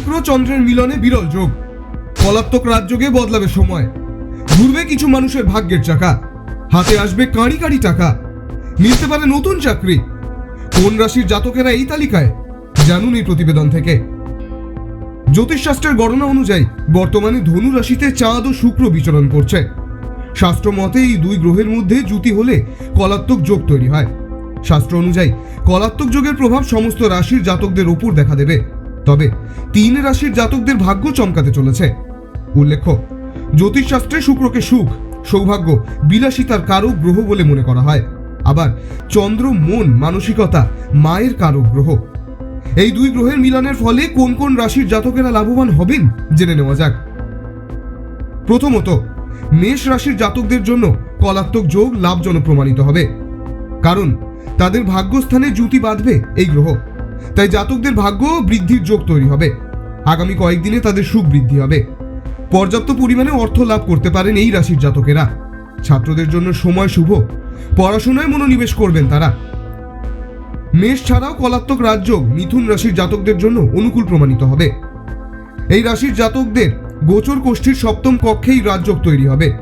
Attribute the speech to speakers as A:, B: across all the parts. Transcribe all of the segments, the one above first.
A: শুক্র চন্দ্রের মিলনে বিরল যোগ। কলাত্মক রাজযোগে বদলাবে সময়। ঘুরবে কিছু মানুষের ভাগ্যের চাকা। হাতে আসবে কাঁড়ি কাঁড়ি টাকা। মিলতে পারে নতুন চাকরি। কোন রাশির জাতকেরা এই তালিকায়? জানুন এই প্রতিবেদন থেকে। জ্যোতিষশাস্ত্রের গণনা অনুযায়ী, বর্তমানে ধনু রাশিতে চাঁদ ও শুক্র বিচরণ করছে। শাস্ত্র মতে এই দুই গ্রহের মধ্যে জুতি হলে কলাত্মক যোগ তৈরি হয়। শাস্ত্র অনুযায়ী, কলাত্মক যোগের প্রভাব সমস্ত রাশির জাতকদের ওপর দেখা দেবে। তবে তিন রাশির জাতকদের ভাগ্য চমকাতে চলেছে। উল্লেখ্য, জ্যোতিষশাস্ত্রে শুক্রকে সুখ, সৌভাগ্য, বিলাসিতার কারক গ্রহ বলে মনে করা হয়। আবার চন্দ্র, মন, মানসিকতা, মায়ের কারক গ্রহ। এই দুই গ্রহের মিলনের ফলে কোন কোন রাশির জাতকেরা লাভবান হবেন জেনে নেওয়া যাক। প্রথমত, মেষ রাশির জাতকদের জন্য কলাত্মক যোগ লাভজনক প্রমাণিত হবে। কারণ তাদের ভাগ্যস্থানে জুতি বাঁধবে এই গ্রহ। তাই জাতকদের ভাগ্য বৃদ্ধির যোগ তৈরি হবে। আগামী কয়েকদিনে তাদের সুখ বৃদ্ধি হবে। পর্যাপ্ত পরিমাণে অর্থ লাভ করতে পারেন এই রাশির জাতকেরা। ছাত্রদের জন্য সময় শুভ। পড়াশোনায় মনোনিবেশ করবেন তারা। মেষ ছাড়াও কলাত্মক রাজযোগ মিথুন রাশির জাতকদের জন্য অনুকূল প্রমাণিত হবে। এই রাশির জাতকদের গোচর কোষ্ঠীর সপ্তম কক্ষেই রাজযোগ তৈরি হবে।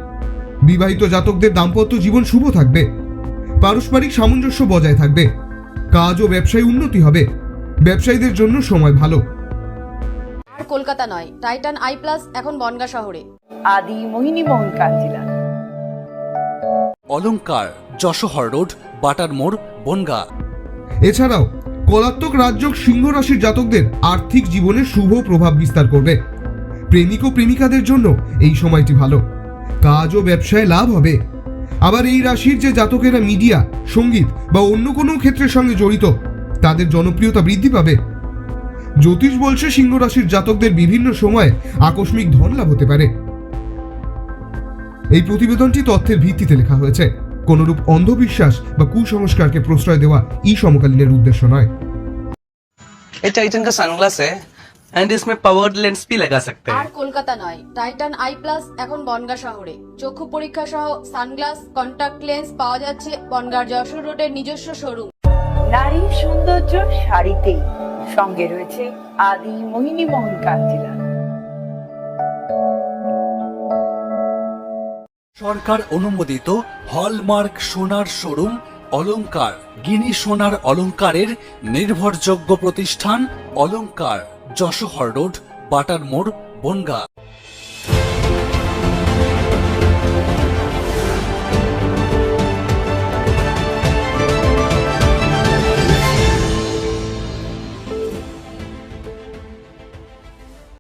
A: বিবাহিত জাতকদের দাম্পত্য জীবন শুভ থাকবে। পারস্পরিক সামঞ্জস্য বজায় থাকবে। কাজ ও ব্যবসায় উন্নতি হবে। ব্যবসায়ীদের জন্য সময় ভালো।
B: আর কলকাতা নয় টাইটান আই প্লাস এখন বনগা শহরে।
C: আদি মোহিনী মোহন কাঞ্জিলা
D: অলংকার যশোহর রোড বাটার মোড় বনগা।
A: এছাড়াও কলাত্মক রাজযোগ সিংহ রাশির জাতকদের আর্থিক জীবনে শুভ প্রভাব বিস্তার করবে। প্রেমিক ও প্রেমিকাদের জন্য এই সময়টি ভালো। কাজ ও ব্যবসায় লাভ হবে। আবার এই রাশির যে জাতকেরা মিডিয়া সংগীত বা অন্য কোনো ক্ষেত্রের সঙ্গে জড়িত তাদের জনপ্রিয়তা বৃদ্ধি পাবে জ্যোতিষ বলছে সিংহ রাশির জাতকদের বিভিন্ন সময় আকস্মিক ধন লাভ হতে পারে এই প্রতিবেদনটি তথ্যের ভিত্তিতে লেখা হয়েছে কোনরূপ অন্ধবিশ্বাস বা কুসংস্কারকে প্রশ্রয় দেওয়া ই সমকালীনের উদ্দেশ্য নয়
E: ये टाइटन का सनग्लास है एंड इसमें पावर्ड लेंस भी लगा सकते
B: আর
E: हैं
B: কলকাতা নয় টাইটান আই প্লাস এখন বনগা শহরে চক্ষু পরীক্ষা সহ সানগ্লাস কন্টাক্ট লেন্স পাওয়া যাচ্ছে বনগার যশোর রোডের নিজস্ব শোরুম
C: নারীর সৌন্দর্য শাড়িতেই সঙ্গে রয়েছে আদি মোহিনী মোহন কাঞ্জিলা
D: সরকার অনুমোদিত হলমার্ক সোনার শোরুম, অলংকার, গিনি সোনার অলংকারের নির্ভরযোগ্য প্রতিষ্ঠান, অলংকার, যশোহর রোড, বাটার মোড়, বনগা।